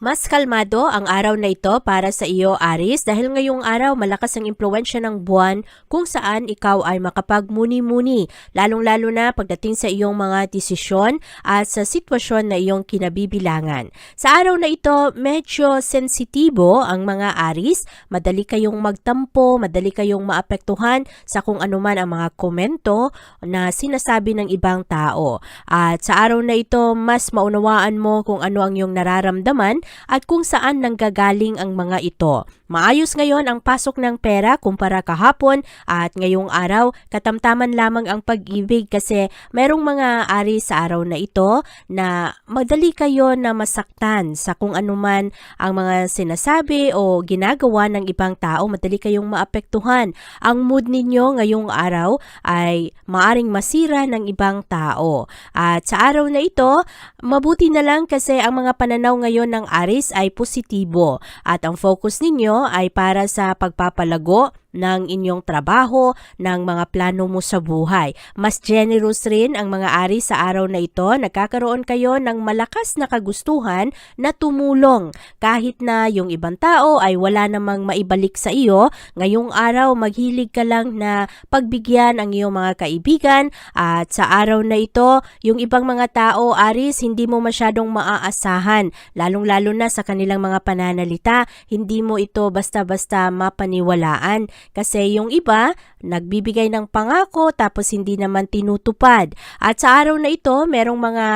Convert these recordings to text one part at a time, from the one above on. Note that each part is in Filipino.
Mas kalmado ang araw na ito para sa iyo, Aris, dahil ngayong araw malakas ang impluensya ng buwan kung saan ikaw ay makapagmuni-muni, lalong-lalo na pagdating sa iyong mga desisyon at sa sitwasyon na iyong kinabibilangan. Sa araw na ito, medyo sensitibo ang mga Aris, madali kayong magtampo, madali kayong maapektuhan sa kung anuman ang mga komento na sinasabi ng ibang tao. At sa araw na ito, mas maunawaan mo kung ano ang iyong nararamdaman at kung saan nanggagaling ang mga ito. Maayos ngayon ang pasok ng pera kumpara kahapon at ngayong araw katamtaman lamang ang pag-ibig kasi merong mga ari sa araw na ito na madali kayo na masaktan sa kung anuman ang mga sinasabi o ginagawa ng ibang tao, madali kayong maapektuhan. Ang mood ninyo ngayong araw ay maaring masira ng ibang tao. At sa araw na ito, mabuti na lang kasi ang mga pananaw ngayon ng Aris ay positibo. At ang focus ninyo ay para sa pagpapalago ng inyong trabaho, ng mga plano mo sa buhay. Mas generous rin ang mga ari sa araw na ito. Nagkakaroon kayo ng malakas na kagustuhan na tumulong. Kahit na yung ibang tao ay wala namang maibalik sa iyo, ngayong araw maghilig ka lang na pagbigyan ang iyong mga kaibigan at sa araw na ito, yung ibang mga tao, Aris, hindi mo masyadong maaasahan, lalong-lalo na sa kanilang mga pananalita, hindi mo ito basta-basta mapaniwalaan kasi yung iba, nagbibigay ng pangako tapos hindi naman tinutupad. At sa araw na ito, merong mga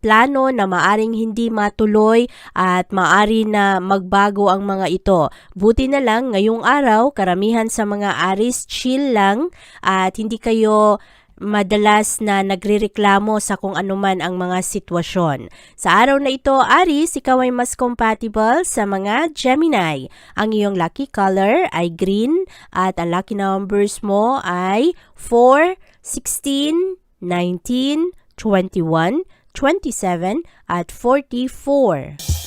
plano na maaring hindi matuloy at maari na magbago ang mga ito. Buti na lang ngayong araw, karamihan sa mga aris chill lang at hindi kayo madalas na nagrereklamo sa kung anuman ang mga sitwasyon. Sa araw na ito, Aris, ikaw ay mas compatible sa mga Gemini. Ang iyong lucky color ay green at ang lucky numbers mo ay 4, 16, 19, 21, 27 at 44.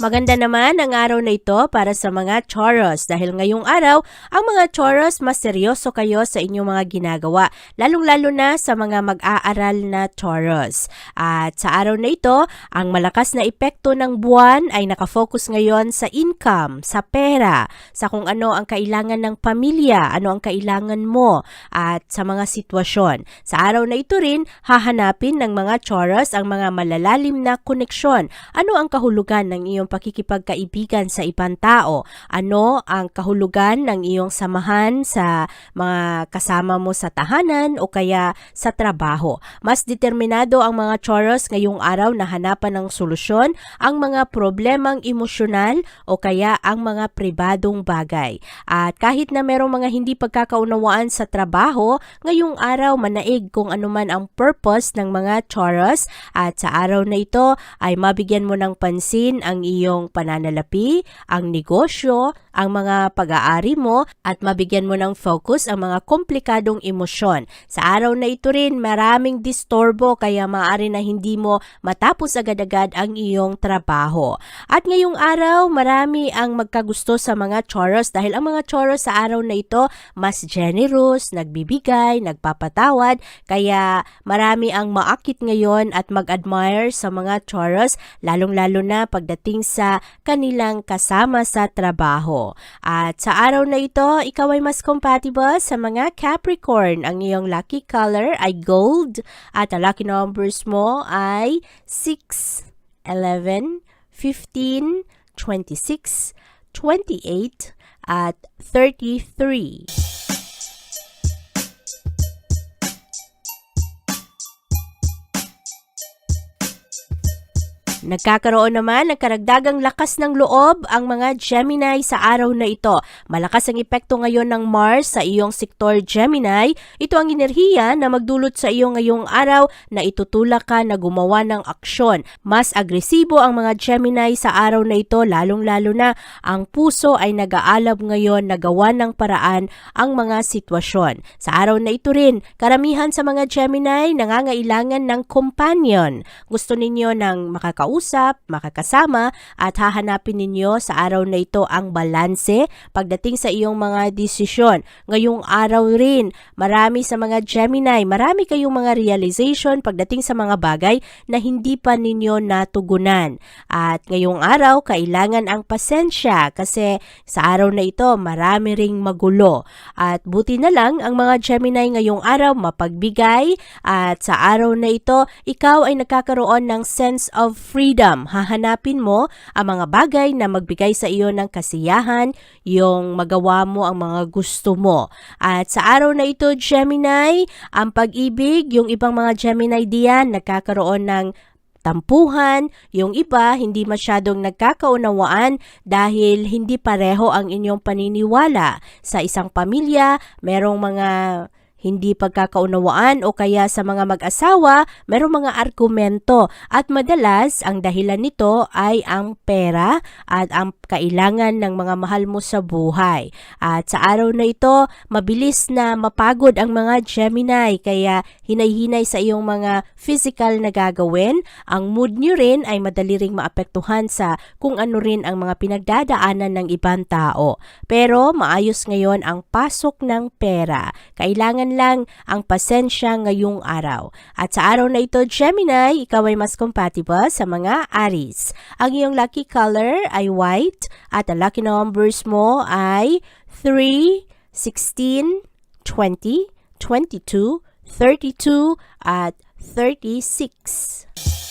Maganda naman ang araw na ito para sa mga Taurus dahil ngayong araw, ang mga Taurus mas seryoso kayo sa inyong mga ginagawa, lalong-lalo na sa mga mag-aaral na Taurus. At sa araw na ito, ang malakas na epekto ng buwan ay nakafocus ngayon sa income, sa pera, sa kung ano ang kailangan ng pamilya, ano ang kailangan mo, at sa mga sitwasyon. Sa araw na ito rin, hahanapin ng mga Taurus ang mga malalalim na koneksyon. Ano ang kahulugan ng iyong pakikipagkaibigan sa ibang tao? Ano ang kahulugan ng iyong samahan sa mga kasama mo sa tahanan o kaya sa trabaho? Mas determinado ang mga Taurus ngayong araw na hanapan ng solusyon ang mga problemang emosyonal o kaya ang mga pribadong bagay. At kahit na merong mga hindi pagkakaunawaan sa trabaho, ngayong araw manaig kung anuman ang purpose ng mga Taurus at sa araw na ito ay mabigyan mo ng pansin ang iyong pananalapi, ang negosyo, ang mga pag-aari mo at mabigyan mo ng focus ang mga komplikadong emosyon. Sa araw na ito rin maraming disturbo kaya maaari na hindi mo matapos agad-agad ang iyong trabaho. At ngayong araw marami ang magkagusto sa mga Taurus dahil ang mga Taurus sa araw na ito mas generous, nagbibigay, nagpapatawad kaya marami ang maakit ngayon at mag-admire sa mga Taurus lalong-lalo na pagdating sa kanilang kasama sa trabaho. At sa araw na ito, ikaw ay mas compatible sa mga Capricorn. Ang iyong lucky color ay gold at ang lucky numbers mo ay 6, 11, 15, 26, 28, at 33. Nagkakaroon naman ng karagdagang lakas ng loob ang mga Gemini sa araw na ito. Malakas ang epekto ngayon ng Mars sa iyong sektor Gemini. Ito ang enerhiya na magdulot sa iyo ngayong araw na itutulak ka na gumawa ng aksyon. Mas agresibo ang mga Gemini sa araw na ito lalong-lalo na ang puso ay nag-aalab ngayon na gawa ng paraan ang mga sitwasyon. Sa araw na ito rin, karamihan sa mga Gemini nangangailangan ng companion. Gusto ninyo ng makakausap, makakasama at hahanapin ninyo sa araw na ito ang balanse pagdating sa iyong mga desisyon. Ngayong araw rin, marami sa mga Gemini, marami kayong mga realization pagdating sa mga bagay na hindi pa ninyo natugunan. At ngayong araw, kailangan ang pasensya kasi sa araw na ito, marami ring magulo. At buti na lang ang mga Gemini ngayong araw mapagbigay at sa araw na ito, ikaw ay nagkakaroon ng sense of freedom. Hahanapin mo ang mga bagay na magbigay sa iyo ng kasiyahan, yung magawa mo ang mga gusto mo. At sa araw na ito, Gemini, ang pag-ibig, yung ibang mga Gemini diyan, nagkakaroon ng tampuhan, yung iba hindi masyadong nagkakaunawaan dahil hindi pareho ang inyong paniniwala. Sa isang pamilya, merong mga hindi pagkakaunawaan o kaya sa mga mag-asawa, merong mga argumento at madalas ang dahilan nito ay ang pera at ang kailangan ng mga mahal mo sa buhay. At sa araw na ito, mabilis na mapagod ang mga Gemini kaya hinay-hinay sa iyong mga physical na gagawin. Ang mood nyo rin ay madali ring maapektuhan sa kung ano rin ang mga pinagdadaanan ng ibang tao. Pero maayos ngayon ang pasok ng pera. Kailangan lang ang pasensya ngayong araw. At sa araw na ito, Gemini, ikaw ay mas compatible sa mga Aries. Ang iyong lucky color ay white at the lucky numbers mo ay 3, 16, 20, 22, 32 at 36.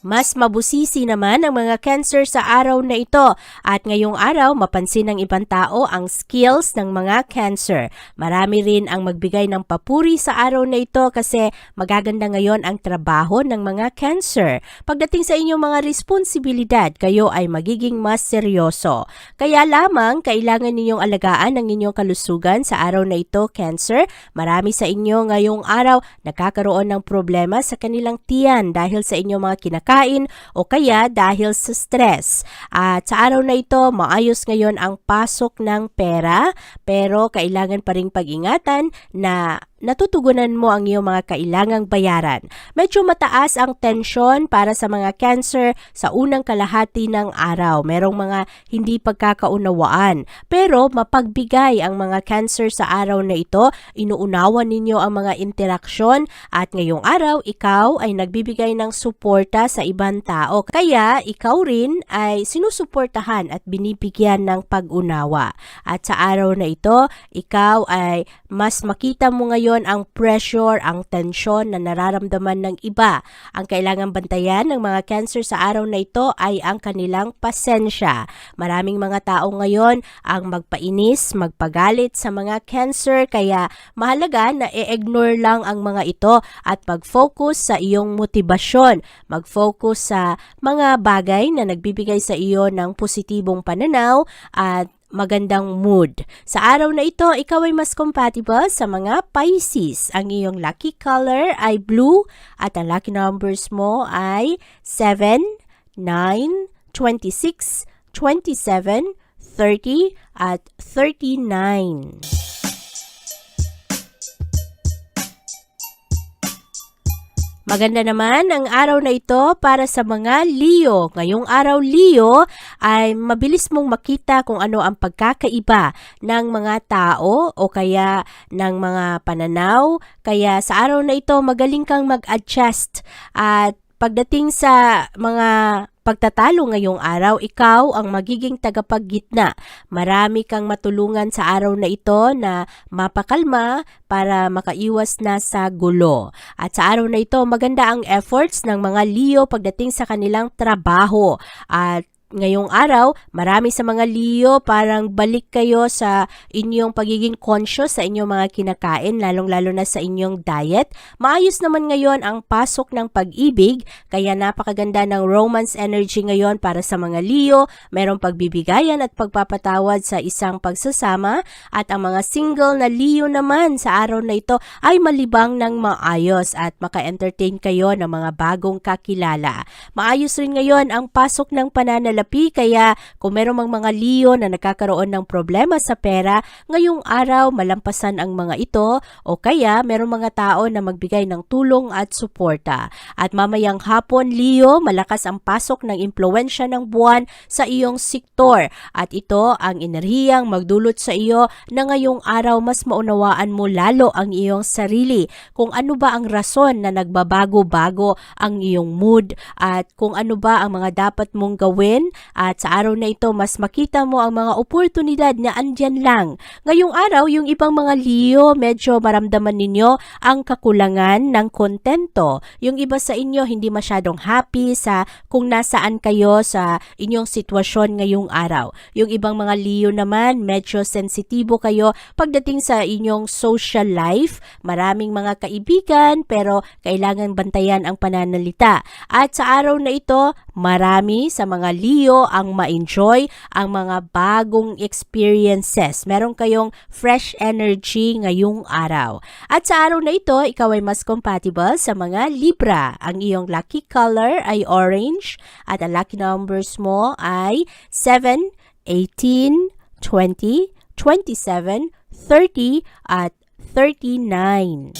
Mas mabusisi naman ang mga cancer sa araw na ito at ngayong araw mapansin ng ibang tao ang skills ng mga cancer. Marami rin ang magbigay ng papuri sa araw na ito kasi magaganda ngayon ang trabaho ng mga cancer. Pagdating sa inyong mga responsibilidad, kayo ay magiging mas seryoso. Kaya lamang kailangan ninyong alagaan ang inyong kalusugan sa araw na ito, cancer. Marami sa inyo ngayong araw nagkakaroon ng problema sa kanilang tiyan dahil sa inyong mga kinakain o kaya dahil sa stress. At sa araw na ito, maayos ngayon ang pasok ng pera pero kailangan pa rin pag-ingatan na natutugunan mo ang iyong mga kailangang bayaran. Medyo mataas ang tensyon para sa mga cancer sa unang kalahati ng araw. Merong mga hindi pagkakaunawaan. Pero mapagbigay ang mga cancer sa araw na ito. Inuunawan ninyo ang mga interaksyon at ngayong araw, ikaw ay nagbibigay ng suporta sa ibang tao. Kaya ikaw rin ay sinusuportahan at binibigyan ng pag-unawa. At sa araw na ito, ikaw ay mas makita mo ngayon ang pressure, ang tensyon na nararamdaman ng iba. Ang kailangan bantayan ng mga cancer sa araw na ito ay ang kanilang pasensya. Maraming mga tao ngayon ang magpainis, magpagalit sa mga cancer kaya mahalaga na i-ignore lang ang mga ito at mag-focus sa iyong motibasyon. Mag-focus sa mga bagay na nagbibigay sa iyo ng positibong pananaw at magandang mood. Sa araw na ito, ikaw ay mas compatible sa mga Pisces. Ang iyong lucky color ay blue at ang lucky numbers mo ay 7, 9, 26, 27, 30 at 39. Maganda naman ang araw na ito para sa mga Leo. Ngayong araw Leo ay mabilis mong makita kung ano ang pagkakaiba ng mga tao o kaya ng mga pananaw. Kaya sa araw na ito magaling kang mag-adjust at pagdating sa mga pagtatalo ngayong araw, ikaw ang magiging tagapaggitna. Marami kang matulungan sa araw na ito na mapakalma para makaiwas na sa gulo. At sa araw na ito, maganda ang efforts ng mga Leo pagdating sa kanilang trabaho. At ngayong araw, marami sa mga Leo parang balik kayo sa inyong pagiging conscious sa inyong mga kinakain, lalong-lalo na sa inyong diet. Maayos naman ngayon ang pasok ng pag-ibig, kaya napakaganda ng romance energy ngayon para sa mga Leo. Merong pagbibigayan at pagpapatawad sa isang pagsasama at ang mga single na Leo naman sa araw na ito ay malibang ng maayos at maka-entertain kayo ng mga bagong kakilala. Maayos rin ngayon ang pasok ng pananalapi kaya kung merong mga mga Leo na nagkakaroon ng problema sa pera, ngayong araw malampasan ang mga ito o kaya merong mga tao na magbigay ng tulong at suporta. At mamayang hapon Leo, malakas ang pasok ng impluensya ng buwan sa iyong sektor at ito ang enerhiyang magdulot sa iyo na ngayong araw mas maunawaan mo lalo ang iyong sarili kung ano ba ang rason na nagbabago-bago ang iyong mood at kung ano ba ang mga dapat mong gawin at sa araw na ito mas makita mo ang mga oportunidad na andyan lang. Ngayong araw, yung ibang mga Leo, medyo maramdaman ninyo ang kakulangan ng kontento. Yung iba sa inyo hindi masyadong happy sa kung nasaan kayo sa inyong sitwasyon ngayong araw. Yung ibang mga Leo naman, medyo sensitibo kayo pagdating sa inyong social life. Maraming mga kaibigan pero kailangan bantayan ang pananalita. At sa araw na ito, marami sa mga Leo ang ma-enjoy ang mga bagong experiences. Meron kayong fresh energy ngayong araw. At sa araw na ito, ikaw ay mas compatible sa mga Libra. Ang iyong lucky color ay orange at ang lucky numbers mo ay 7, 18, 20, 27, 30 at 39.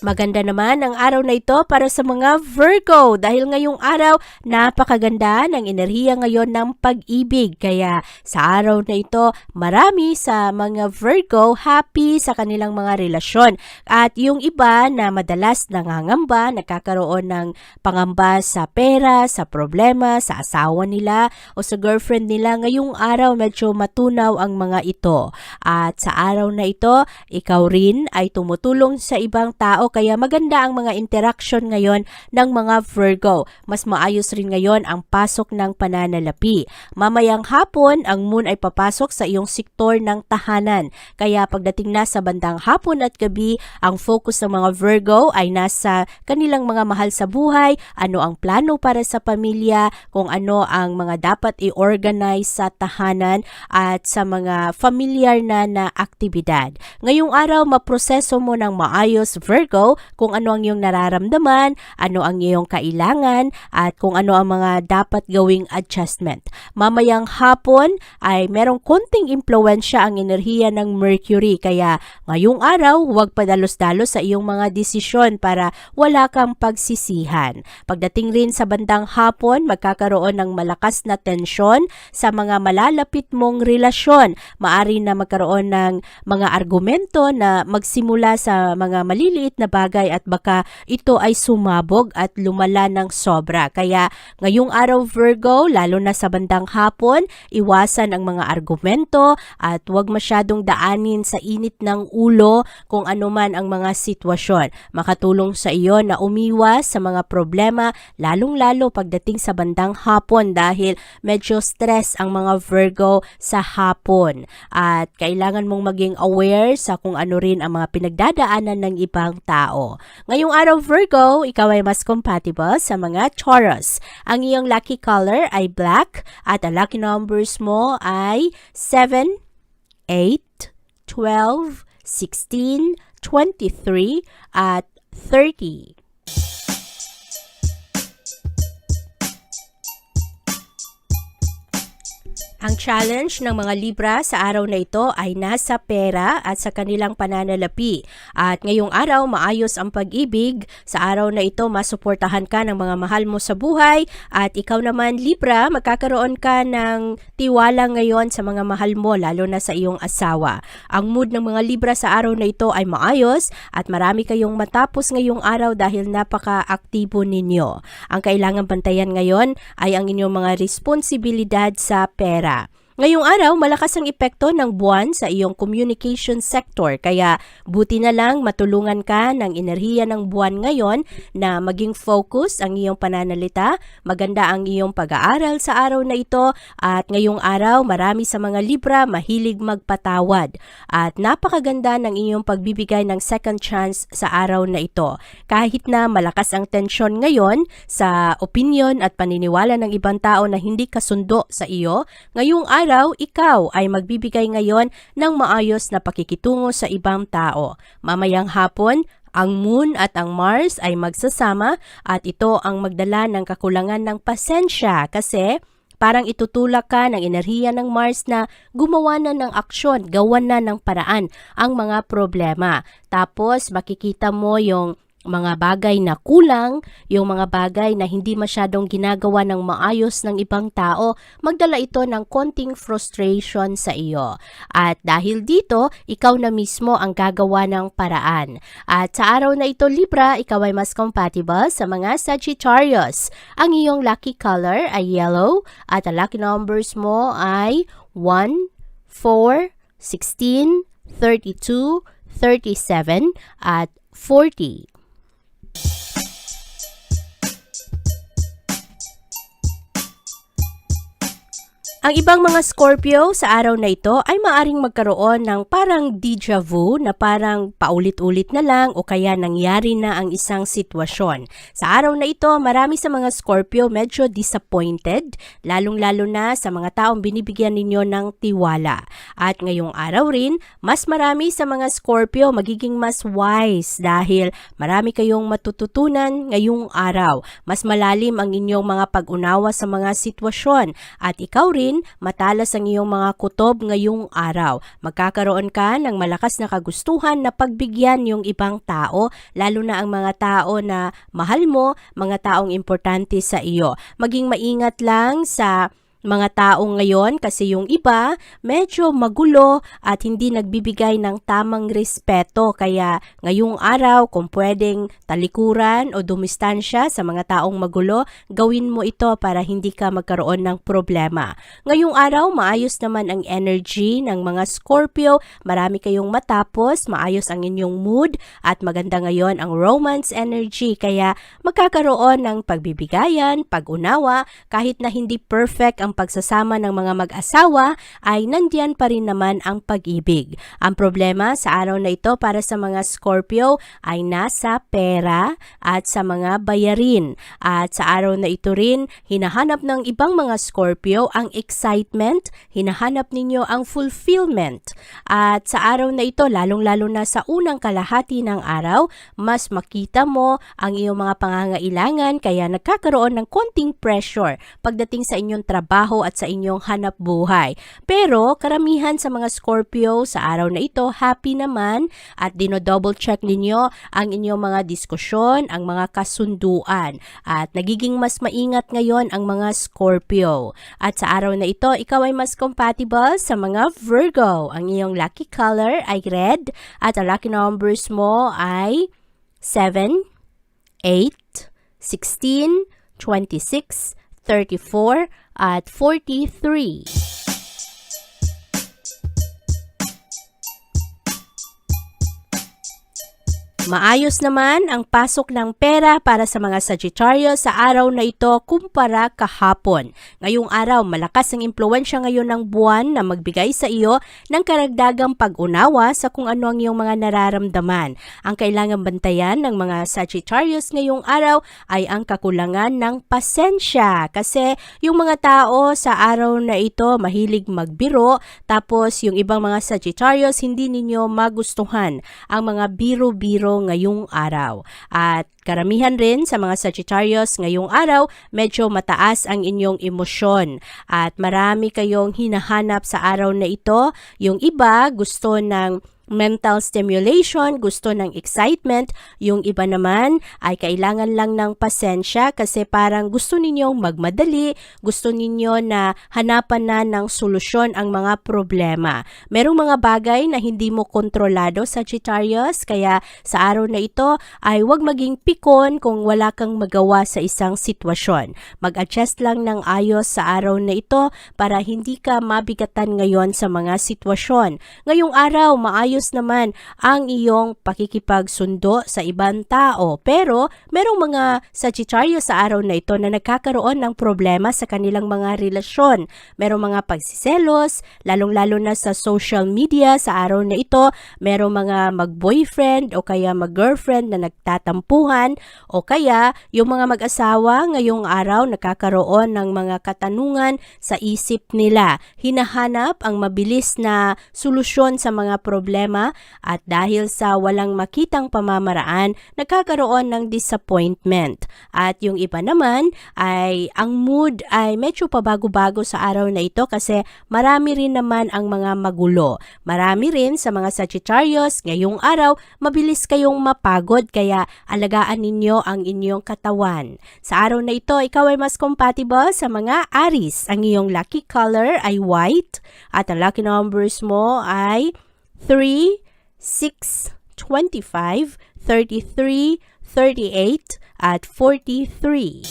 Maganda naman ang araw na ito para sa mga Virgo dahil ngayong araw napakaganda ng enerhiya ngayon ng pag-ibig. Kaya sa araw na ito marami sa mga Virgo happy sa kanilang mga relasyon. At yung iba na madalas nangangamba, nagkakaroon ng pangamba sa pera, sa problema, sa asawa nila o sa girlfriend nila, ngayong araw medyo matunaw ang mga ito. At sa araw na ito, ikaw rin ay tumutulong sa ibang tao kaya maganda ang mga interaction ngayon ng mga Virgo. Mas maayos rin ngayon ang pasok ng pananalapi. Mamayang hapon, ang moon ay papasok sa iyong sektor ng tahanan. Kaya pagdating na sa bandang hapon at gabi, ang focus ng mga Virgo ay nasa kanilang mga mahal sa buhay, ano ang plano para sa pamilya, kung ano ang mga dapat i-organize sa tahanan at sa mga familiar na na aktibidad. Ngayong araw, maproseso mo ng maayos Virgo kung ano ang iyong nararamdaman, ano ang iyong kailangan, at kung ano ang mga dapat gawing adjustment. Mamayang hapon ay merong konting impluensya ang enerhiya ng Mercury kaya ngayong araw huwag padalos-dalos sa iyong mga desisyon para wala kang pagsisihan. Pagdating rin sa bandang hapon, magkakaroon ng malakas na tensyon sa mga malalapit mong relasyon. Maari na magkaroon ng mga argumento na magsimula sa mga maliliit na bagay at baka ito ay sumabog at lumala ng sobra. Kaya ngayong araw Virgo, lalo na sa bandang hapon, iwasan ang mga argumento at huwag masyadong daanin sa init ng ulo kung ano man ang mga sitwasyon. Makatulong sa iyo na umiwas sa mga problema lalong-lalo pagdating sa bandang hapon dahil medyo stress ang mga Virgo sa hapon at kailangan mong maging aware sa kung ano rin ang mga pinagdadaanan ng ibang tao. Ngayong araw Virgo, ikaw ay mas compatible sa mga Taurus. Ang iyong lucky color ay black at ang lucky numbers mo ay 7, 8, 12, 16, 23 at 30. Ang challenge ng mga Libra sa araw na ito ay nasa pera at sa kanilang pananalapi. At ngayong araw, maayos ang pag-ibig. Sa araw na ito, masuportahan ka ng mga mahal mo sa buhay. At ikaw naman, Libra, magkakaroon ka ng tiwala ngayon sa mga mahal mo, lalo na sa iyong asawa. Ang mood ng mga Libra sa araw na ito ay maayos at marami kayong matapos ngayong araw dahil napaka-aktibo ninyo. Ang kailangan bantayan ngayon ay ang inyong mga responsibilidad sa pera. That. Ngayong araw, malakas ang epekto ng buwan sa iyong communication sector kaya buti na lang matulungan ka ng enerhiya ng buwan ngayon na maging focus ang iyong pananalita, maganda ang iyong pag-aaral sa araw na ito at ngayong araw marami sa mga Libra mahilig magpatawad at napakaganda ng iyong pagbibigay ng second chance sa araw na ito. Kahit na malakas ang tensyon ngayon sa opinion at paniniwala ng ibang tao na hindi kasundo sa iyo, ngayong araw ikaw ay magbibigay ngayon ng maayos na pakikitungo sa ibang tao. Mamayang hapon, ang Moon at ang Mars ay magsasama at ito ang magdala ng kakulangan ng pasensya kasi parang itutulak ka ng enerhiya ng Mars na gumawa na ng aksyon, gawan na ng paraan ang mga problema. Tapos makikita mo yung mga bagay na kulang, yung mga bagay na hindi masyadong ginagawa ng maayos ng ibang tao, magdala ito ng konting frustration sa iyo. At dahil dito, ikaw na mismo ang gagawa ng paraan. At sa araw na ito, Libra, ikaw ay mas compatible sa mga Sagittarius. Ang iyong lucky color ay yellow at ang lucky numbers mo ay 1, 4, 16, 32, 37 at 40. Ang ibang mga Scorpio sa araw na ito ay maaring magkaroon ng parang deja vu na parang paulit-ulit na lang o kaya nangyari na ang isang sitwasyon. Sa araw na ito, marami sa mga Scorpio medyo disappointed, lalong-lalo na sa mga taong binibigyan ninyo ng tiwala. At ngayong araw rin, mas marami sa mga Scorpio magiging mas wise dahil marami kayong matututunan ngayong araw. Mas malalim ang inyong mga pag-unawa sa mga sitwasyon at ikaw rin matalas ang iyong mga kutob ngayong araw. Magkakaroon ka ng malakas na kagustuhan na pagbigyan yung ibang tao, lalo na ang mga tao na mahal mo, mga taong importante sa iyo. Maging maingat lang sa mga tao ngayon kasi yung iba medyo magulo at hindi nagbibigay ng tamang respeto. Kaya ngayong araw kung pwedeng talikuran o dumistansya sa mga taong magulo gawin mo ito para hindi ka magkaroon ng problema. Ngayong araw maayos naman ang energy ng mga Scorpio, marami kayong matapos, maayos ang inyong mood at maganda ngayon ang romance energy. Kaya magkakaroon ng pagbibigayan, pag-unawa kahit na hindi perfect ang pagsasama ng mga mag-asawa ay nandiyan pa rin naman ang pag-ibig. Ang problema sa araw na ito para sa mga Scorpio ay nasa pera at sa mga bayarin. At sa araw na ito rin, hinahanap ng ibang mga Scorpio ang excitement, hinahanap ninyo ang fulfillment. At sa araw na ito, lalong-lalo na sa unang kalahati ng araw, mas makita mo ang iyong mga pangangailangan kaya nagkakaroon ng konting pressure pagdating sa inyong trabaho at sa inyong hanap buhay. Pero karamihan sa mga Scorpio sa araw na ito, happy naman at dino-double check ninyo ang inyong mga diskusyon, ang mga kasunduan at nagiging mas maingat ngayon ang mga Scorpio. At sa araw na ito, ikaw ay mas compatible sa mga Virgo. Ang iyong lucky color ay red at ang lucky numbers mo ay 7, 8, 16, 26, 34, at 43. Maayos naman ang pasok ng pera para sa mga Sagittarius sa araw na ito kumpara kahapon. Ngayong araw, malakas ang impluensya ngayon ng buwan na magbigay sa iyo ng karagdagang pag-unawa sa kung ano ang iyong mga nararamdaman. Ang kailangan bantayan ng mga Sagittarius ngayong araw ay ang kakulangan ng pasensya kasi yung mga tao sa araw na ito mahilig magbiro tapos yung ibang mga Sagittarius hindi ninyo magustuhan ang mga biro-biro ngayong araw. At karamihan rin sa mga Sagittarius ngayong araw, medyo mataas ang inyong emosyon at marami kayong hinahanap sa araw na ito. Yung iba gusto ng mental stimulation, gusto ng excitement. Yung iba naman ay kailangan lang ng pasensya kasi parang gusto ninyong magmadali, gusto ninyo na hanapan na ng solusyon ang mga problema. Merong mga bagay na hindi mo kontrolado Sagittarius, kaya sa araw na ito ay huwag maging pikon kung wala kang magawa sa isang sitwasyon. Mag-adjust lang ng ayos sa araw na ito para hindi ka mabigatan ngayon sa mga sitwasyon. Ngayong araw, maayos naman ang iyong pakikipagsundo sa ibang tao. Pero merong mga Sagittarius sa araw na ito na nagkakaroon ng problema sa kanilang mga relasyon. Merong mga pagsiselos, lalong-lalo na sa social media sa araw na ito. Merong mga mag-boyfriend o kaya mag-girlfriend na nagtatampuhan o kaya yung mga mag-asawa ngayong araw nakakaroon ng mga katanungan sa isip nila. Hinahanap ang mabilis na solusyon sa mga problema at dahil sa walang makitang pamamaraan, nagkakaroon ng disappointment. At yung iba naman ay ang mood ay medyo pabago-bago sa araw na ito kasi marami rin naman ang mga magulo. Marami rin sa mga Sagittarius ngayong araw, mabilis kayong mapagod kaya alagaan ninyo ang inyong katawan. Sa araw na ito, ikaw ay mas compatible sa mga Aries. Ang iyong lucky color ay white at ang lucky numbers mo ay 3, 6, 25, 33, 38, at 43.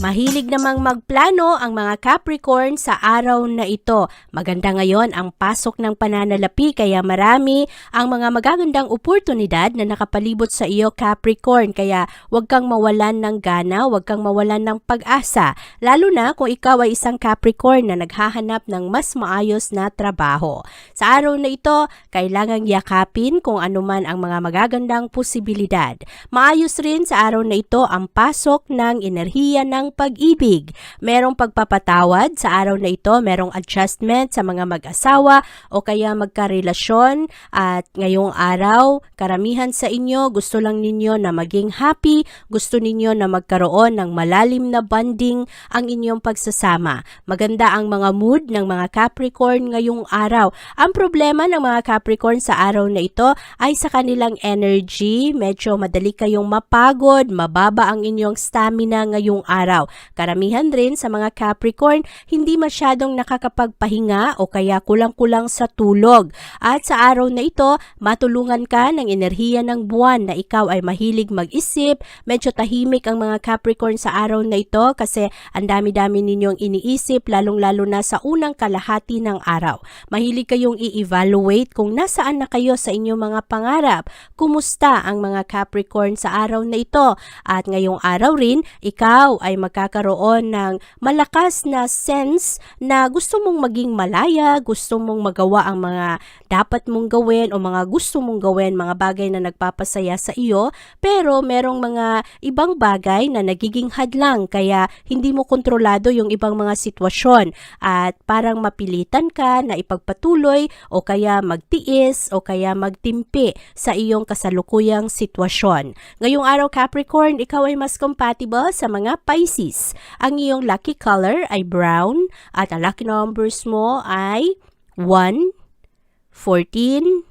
Mahilig namang magplano ang mga Capricorn sa araw na ito. Maganda ngayon ang pasok ng pananalapi kaya marami ang mga magagandang oportunidad na nakapalibot sa iyo Capricorn. Kaya huwag kang mawalan ng gana, huwag kang mawalan ng pag-asa. Lalo na kung ikaw ay isang Capricorn na naghahanap ng mas maayos na trabaho. Sa araw na ito, kailangang yakapin kung anuman ang mga magagandang posibilidad. Maayos rin sa araw na ito ang pasok ng enerhiya ng pag-ibig. Merong pagpapatawad sa araw na ito, merong adjustment sa mga mag-asawa o kaya magkarelasyon at ngayong araw, karamihan sa inyo gusto lang ninyo na maging happy, gusto ninyo na magkaroon ng malalim na bonding ang inyong pagsasama. Maganda ang mga mood ng mga Capricorn ngayong araw. Ang problema ng mga Capricorn sa araw na ito ay sa kanilang energy, medyo madali kayong mapagod, mababa ang inyong stamina ngayong araw. Karamihan rin sa mga Capricorn, hindi masyadong nakakapagpahinga o kaya kulang-kulang sa tulog. At sa araw na ito, matulungan ka ng enerhiya ng buwan na ikaw ay mahilig mag-isip, medyo tahimik ang mga Capricorn sa araw na ito kasi ang dami-dami ninyong iniisip lalong-lalo na sa unang kalahati ng araw. Mahilig kayong i-evaluate kung nasaan na kayo sa inyong mga pangarap. Kumusta ang mga Capricorn sa araw na ito? At ngayong araw rin, ikaw ay magkakaroon ng malakas na sense na gusto mong maging malaya, gusto mong magawa ang mga dapat mong gawin o mga gusto mong gawin, mga bagay na nagpapasaya sa iyo, pero merong mga ibang bagay na nagiging hadlang kaya hindi mo kontrolado yung ibang mga sitwasyon at parang mapilitan ka na ipagpatuloy o kaya magtiis o kaya magtimpi sa iyong kasalukuyang sitwasyon. Ngayong araw Capricorn, ikaw ay mas compatible sa mga Pisces. Ang iyong lucky color ay brown at ang lucky numbers mo ay 1, 14,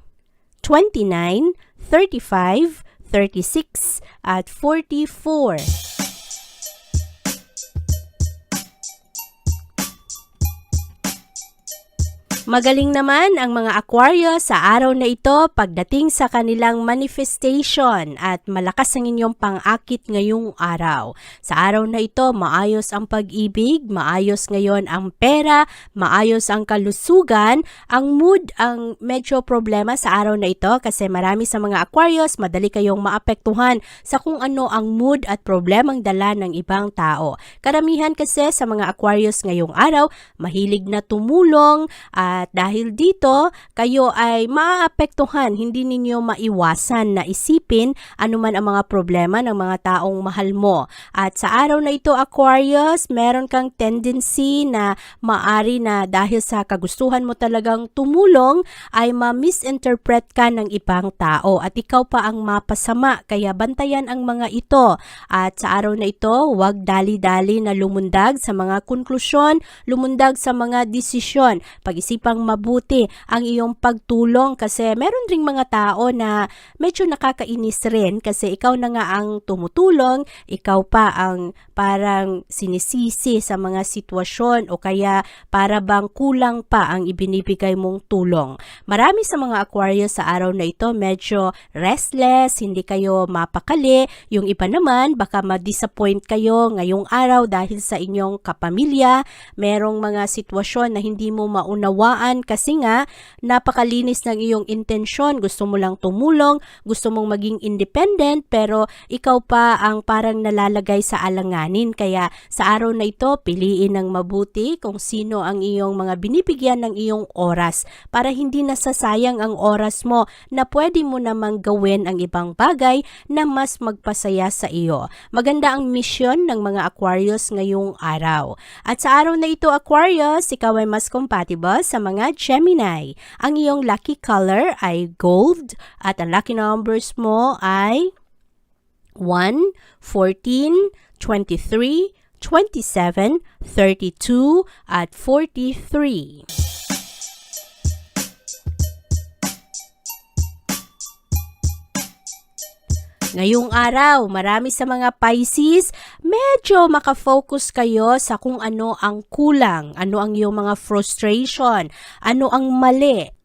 29, 35, 36, at 44. Magaling naman ang mga Aquarius sa araw na ito pagdating sa kanilang manifestation at malakas ang inyong pang-akit ngayong araw. Sa araw na ito, maayos ang pag-ibig, maayos ngayon ang pera, maayos ang kalusugan. Ang mood ang medyo problema sa araw na ito kasi marami sa mga Aquarius madali kayong maapektuhan sa kung ano ang mood at problemang dala ng ibang tao. Karamihan kasi sa mga Aquarius ngayong araw, mahilig na tumulong at At dahil dito, kayo ay maaapektuhan, hindi ninyo maiwasan na isipin anuman ang mga problema ng mga taong mahal mo. At sa araw na ito, Aquarius, meron kang tendency na maari na dahil sa kagustuhan mo talagang tumulong, ay ma-misinterpret ka ng ibang tao at ikaw pa ang mapasama. Kaya bantayan ang mga ito. At sa araw na ito, huwag dali-dali na lumundag sa mga konklusyon, lumundag sa mga desisyon. Pag-isipang mabuti ang iyong pagtulong kasi meron ring mga tao na medyo nakakainis rin kasi ikaw na nga ang tumutulong, ikaw pa ang parang sinisisi sa mga sitwasyon o kaya para bang kulang pa ang ibinibigay mong tulong. Marami sa mga Aquarius sa araw na ito medyo restless, hindi kayo mapakali. Yung iba naman, baka ma-disappoint kayo ngayong araw dahil sa inyong kapamilya. Merong mga sitwasyon na hindi mo maunawaan kasi nga napakalinis ng iyong intensyon. Gusto mo lang tumulong, gusto mong maging independent pero ikaw pa ang parang nalalagay sa alanganin. Kaya sa araw na ito, piliin ng mabuti kung sino ang iyong mga binibigyan ng iyong oras para hindi nasasayang ang oras mo na pwede mo namang gawin ang ibang bagay na mas magpasaya sa iyo. Maganda ang mission ng mga Aquarius ngayong araw. At sa araw na ito Aquarius, ikaw ay mas compatible sa mga Gemini. Ang iyong lucky color ay gold at ang lucky numbers mo ay 1, 14, 23, 27, 32, at 43. Ngayong araw, marami sa mga Pisces, medyo makafocus kayo sa kung ano ang kulang, ano ang iyong mga frustration, ano ang mali.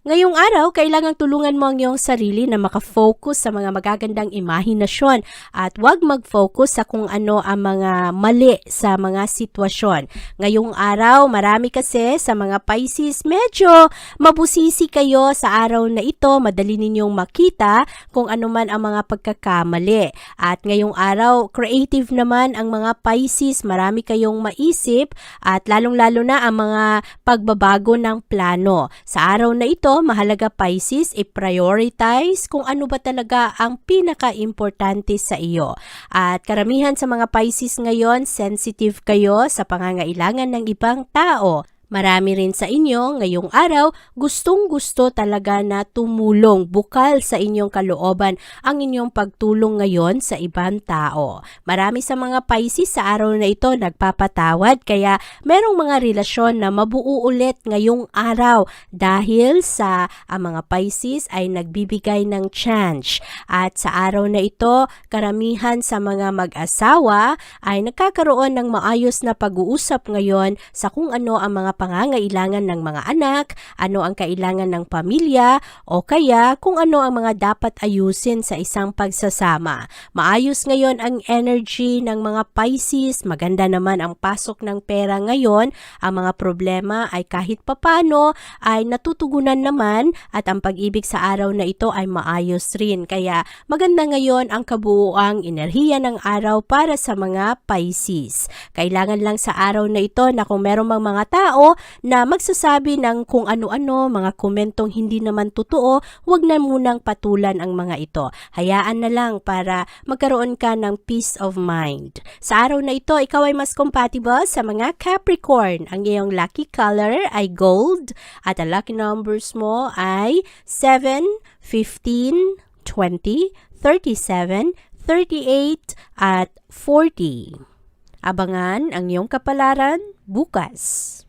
Ngayong araw, kailangang tulungan mo ang iyong sarili na makafocus sa mga magagandang imahinasyon at huwag mag-focus sa kung ano ang mga mali sa mga sitwasyon. Ngayong araw, marami kasi sa mga Pisces, medyo mabusisi kayo sa araw na ito. Madali ninyong makita kung ano man ang mga pagkakamali. At ngayong araw, creative naman ang mga Pisces. Marami kayong maisip at lalong-lalo na ang mga pagbabago ng plano. Sa araw na ito, mahalaga Pisces, i-prioritize kung ano ba talaga ang pinaka-importante sa iyo. At karamihan sa mga Pisces ngayon, sensitive kayo sa pangangailangan ng ibang tao. Marami rin sa inyo ngayong araw gustong gusto talaga na tumulong bukal sa inyong kalooban ang inyong pagtulong ngayon sa ibang tao. Marami sa mga Pisces sa araw na ito nagpapatawad kaya merong mga relasyon na mabuo ulit ngayong araw dahil sa ang mga Pisces ay nagbibigay ng chance. At sa araw na ito, karamihan sa mga mag-asawa ay nagkakaroon ng maayos na pag-uusap ngayon sa kung ano ang mga pangangailangan ng mga anak, ano ang kailangan ng pamilya, o kaya kung ano ang mga dapat ayusin sa isang pagsasama. Maayos ngayon ang energy ng mga Pisces, maganda naman ang pasok ng pera ngayon, ang mga problema ay kahit papano ay natutugunan naman at ang pag-ibig sa araw na ito ay maayos rin. Kaya maganda ngayon ang kabuuang enerhiya ng araw para sa mga Pisces. Kailangan lang sa araw na ito na kung meron mang mga tao na magsasabi ng kung ano-ano, mga komentong hindi naman totoo, huwag na munang patulan ang mga ito. Hayaan na lang para magkaroon ka ng peace of mind. Sa araw na ito, ikaw ay mas compatible sa mga Capricorn. Ang iyong lucky color ay gold at ang lucky numbers mo ay 7, 15, 20, 37, 38 at 40. Abangan ang iyong kapalaran bukas.